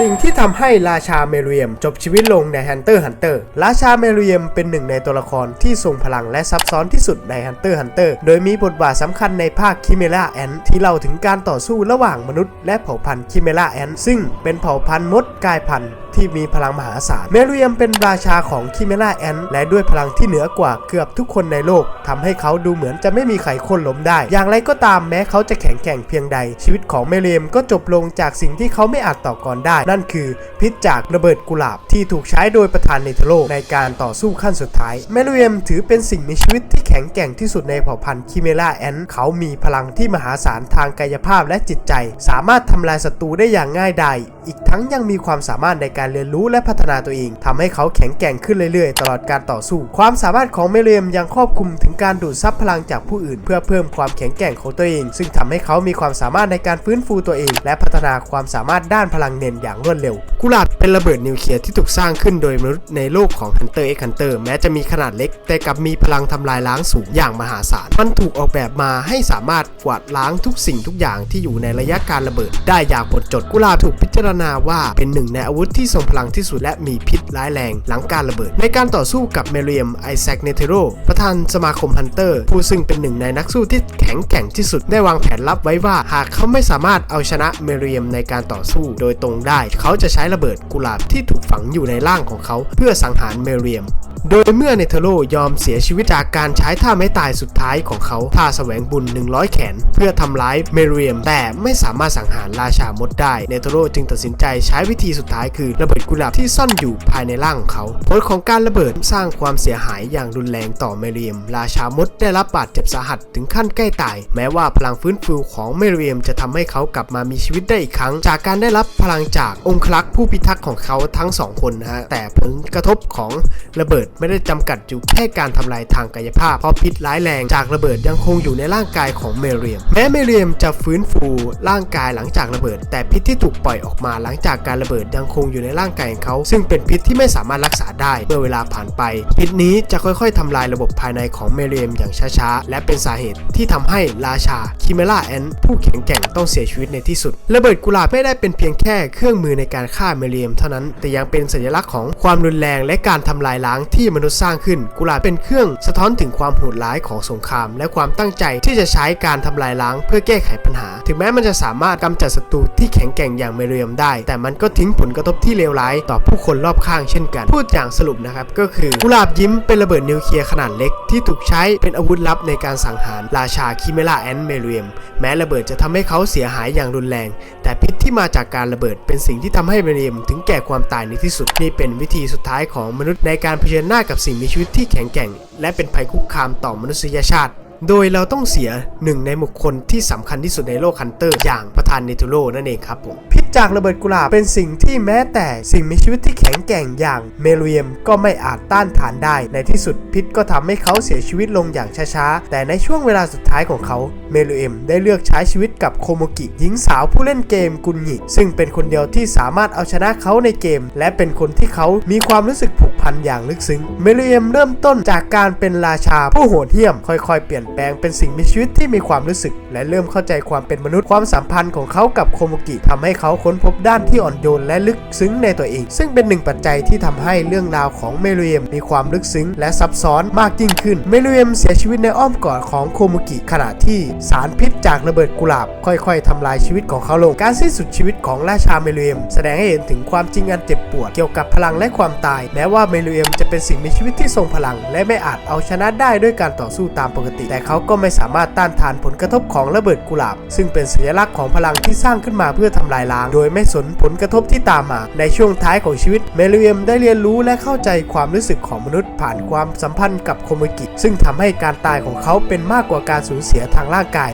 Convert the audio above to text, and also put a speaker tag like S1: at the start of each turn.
S1: สิ่งที่ทำให้ราชาเมเรียมจบชีวิตลงใน Hunter x Hunter ราชาเมเรียมเป็นหนึ่งในตัวละครที่ทรงพลังและซับซ้อนที่สุดใน Hunter x Hunter โดยมีบทบาทสำคัญในภาค Chimera Ant ที่เล่าถึงการต่อสู้ระหว่างมนุษย์และเผ่าพันธุ์ Chimera Ant ซึ่งเป็นเผ่าพันธุ์มดกายพันธุ์ ที่มีพลังมหาศาลเมรียมเป็นราชาของคิเมราแอนและด้วยพลังที่เหนือกว่าเกือบทุกคนในโลกทำให้เขาดูเหมือนจะไม่มีใครคนล้มได้ อย่างไรก็ตามแม้เขาจะแข็งแกร่งเพียงใด ชีวิตของเมรียมก็จบลงจากสิ่งที่เขาไม่อาจต่อกรได้ นั่นคือพิษจากระเบิดกุหลาบที่ถูกใช้โดยประธานเนเธโลในการต่อสู้ขั้นสุดท้ายเมรียมถือเป็นสิ่งมีชีวิตที่แข็งแกร่งที่สุดในเผ่าพันธุ์คิเมราแอนเขามีพลังที่มหาศาลทางกายภาพและจิตใจ สามารถทำลายศัตรูได้อย่างง่ายดายอีกทั้งยังมีความสามารถในการการเรียนรู้และพัฒนาตัวเองทำให้เขาแข็งแกร่งขึ้นเรื่อยๆ ตลอดการต่อสู้ ความสามารถของเมเรียมยังครอบคลุมถึงการดูดซับพลังจากผู้อื่น เพื่อเพิ่มความแข็งแกร่งของตัวเอง ซึ่งทำให้เขามีความสามารถในการฟื้นฟูตัวเอง และพัฒนาความสามารถด้านพลังเน้นอย่างรวดเร็ว กุหลาบเป็นระเบิดนิวเคลียร์ที่ถูกสร้างขึ้นโดยมนุษย์ในโลกของ Hunter x Hunter แม้จะมีขนาดเล็ก แต่กลับมีพลังทำลายล้างสูงอย่างมหาศาลมันถูกออกแบบมาให้สามารถกวาดล้างทุกสิ่งทุกอย่างที่อยู่ในระยะการระเบิด ได้อย่างหมดจดกุหลาบถูกพิจารณาว่าเป็นหนึ่งในอาวุธที่ทรงพลังที่สุดและมีพิษร้ายแรงหลังการระเบิด ในการต่อสู้กับเมเรียมไอแซคเนเทโรประธานสมาคมฮันเตอร์ ผู้ซึ่งเป็นหนึ่งในนักสู้ที่แข็งแกร่งที่สุดได้วางแผนลับไว้ว่าหากเขาไม่สามารถเอาชนะเมเรียมในการต่อสู้โดยตรงได้ เขาจะใช้ระเบิดกุหลาบที่ถูกฝังอยู่ในร่างของเขา เพื่อสังหารเมเรียม โดยเมื่อเนเธอโรยอมเสียชีวิตจากการใช้ท่าไม้ตายสุดท้ายของเขาท่าแสวงบุญ 100 แขน เพื่อทำร้ายเมเรียม แต่ไม่สามารถสังหารราชามดได้เนเธอโรจึงตัดสินใจใช้วิธีสุดท้ายคือระเบิดกุหลาบที่ซ่อนอยู่ภายในร่างของเขาผลของการระเบิดสร้างความเสียหายอย่างรุนแรงต่อเมเรียม ราชามดได้รับบาดเจ็บสาหัสถึงขั้นใกล้ตาย แม้ว่าพลังฟื้นฟูของเมเรียมจะทำให้เขากลับมามีชีวิตได้อีกครั้ง จากการได้รับพลังจากองคลักษ์ผู้พิทักษ์ของเขาทั้งสองคนนะฮะแต่ผลกระทบของระเบิดไม่ได้จำกัดอยู่แค่การทำลายทางกายภาพ เพราะพิษร้ายแรงจากระเบิดยังคงอยู่ในร่างกายของเมเรียม แม้เมเรียมจะฟื้นฟูร่างกายหลังจากระเบิด แต่พิษที่ถูกปล่อยออกมาหลังจากการระเบิดยังคงอยู่ในร่างกายของเขา ซึ่งเป็นพิษที่ไม่สามารถรักษาได้เมื่อเวลาผ่านไป พิษนี้จะค่อยๆทำลายระบบภายในของเมเรียมอย่างช้าๆ และเป็นสาเหตุที่ทำให้ราชาคิเมล่าแอนผู้แข็งแกร่งต้องเสียชีวิตในที่สุด ระเบิดกุหลาบไม่ได้เป็นเพียงแค่เครื่องมือในการฆ่าเมเรียมเท่านั้น แต่ยังเป็นสัญลักษณ์ของความรุนแรงและการทำลายล้างที่มนุษย์สร้างขึ้น กุหลาบเป็นเครื่องสะท้อนถึงความโหดร้ายของสงคราม และความตั้งใจที่จะใช้การทำลายล้างเพื่อแก้ไขปัญหา ถึงแม้มันจะสามารถกำจัดศัตรูที่แข็งแกร่งอย่างเมเรียมได้ แต่มันก็ทิ้งผลกระทบที่เลวร้ายต่อผู้คนรอบข้างเช่นกัน พูดอย่างสรุปนะครับก็คือกุหลาบยิ้มเป็นระเบิดนิวเคลียร์ขนาดเล็กที่ถูกใช้เป็นอาวุธลับในการสังหารราชาคิเมล่าแอนเมเรียมแม้ระเบิดจะทำให้เขาเสียหายอย่างรุนแรง แต่พิษที่มาจากการระเบิดเป็นสิ่งที่ทำให้เมเรียมถึงแก่ความตายในที่สุดนี่เป็นวิธีสุดท้ายของมนุษย์ในการเผชิญหน้ากับสิ่งมีชีวิตที่แข็งแกร่ง และเป็นภัยคุกคามต่อมนุษยชาติ โดยเราต้องเสียหนึ่งในบุคคลที่สำคัญที่สุดในโลกฮันเตอร์ อย่างประธานเนทูโรนั่นเองครับผมพิ จากระเบิดกุหลาบเป็นสิ่งที่แม้แต่สิ่งมีชีวิตที่แข็งแกร่งอย่างเมลูเอมก็ไม่อาจต้านทานได้ ในที่สุดพิษก็ทำให้เขาเสียชีวิตลงอย่างช้าๆ แต่ในช่วงเวลาสุดท้ายของเขา เมลูเอมได้เลือกใช้ชีวิตกับโคโมกิหญิงสาวผู้เล่นเกมกุนหยิซึ่งเป็นคนเดียวที่สามารถเอาชนะเขาในเกม และเป็นคนที่เขามีความรู้สึกผูกพันอย่างลึกซึ้ง เมลูเอมเริ่มต้นจากการเป็นราชาผู้โหดเหี้ยม ค่อยๆ เปลี่ยนแปลงเป็นสิ่งมีชีวิตที่มีความรู้สึก และเริ่มเข้าใจความเป็นมนุษย์ความสัมพันธ์ของเขากับโคโมกิทำให้เขาค้นพบด้านที่อ่อนโยนและลึกซึ้งในตัวเอง ซึ่งเป็นหนึ่งปัจจัยที่ทำให้เรื่องราวของเมลูเอมมีความลึกซึ้ง และซับซ้อนมากยิ่งขึ้น เมลูเอมเสียชีวิตในอ้อมกอดของโคโมกิขณะที่สารพิษจากระเบิดกุหลาบ ค่อยๆทำลายชีวิตของเขาลง การสิ้นสุดชีวิตของราชาเมลูเอมแสดงให้เห็นถึงความจริงอันเจ็บปวดเกี่ยวกับพลังและความตาย แม้ว่าเมลูเอมจะเป็นสิ่งมีชีวิตที่ทรงพลัง และไม่อาจเอาชนะได้ด้วยการต่อสู้ตามปกติ แต่เขาก็ไม่สามารถต้านทานผลกระทบของระเบิดกุหลาบ ซึ่งเป็นสัญลักษณ์ของพลังที่สร้างขึ้นมาเพื่อทำลายล้างโดยไม่สนผลกระทบที่ตามมา ในช่วงท้ายของชีวิตเมลิเอมได้เรียนรู้และเข้าใจความรู้สึกของมนุษย์ผ่านความสัมพันธ์กับโคโมกิ ซึ่งทำให้การตายของเขาเป็นมากกว่าการสูญเสียทางร่างกาย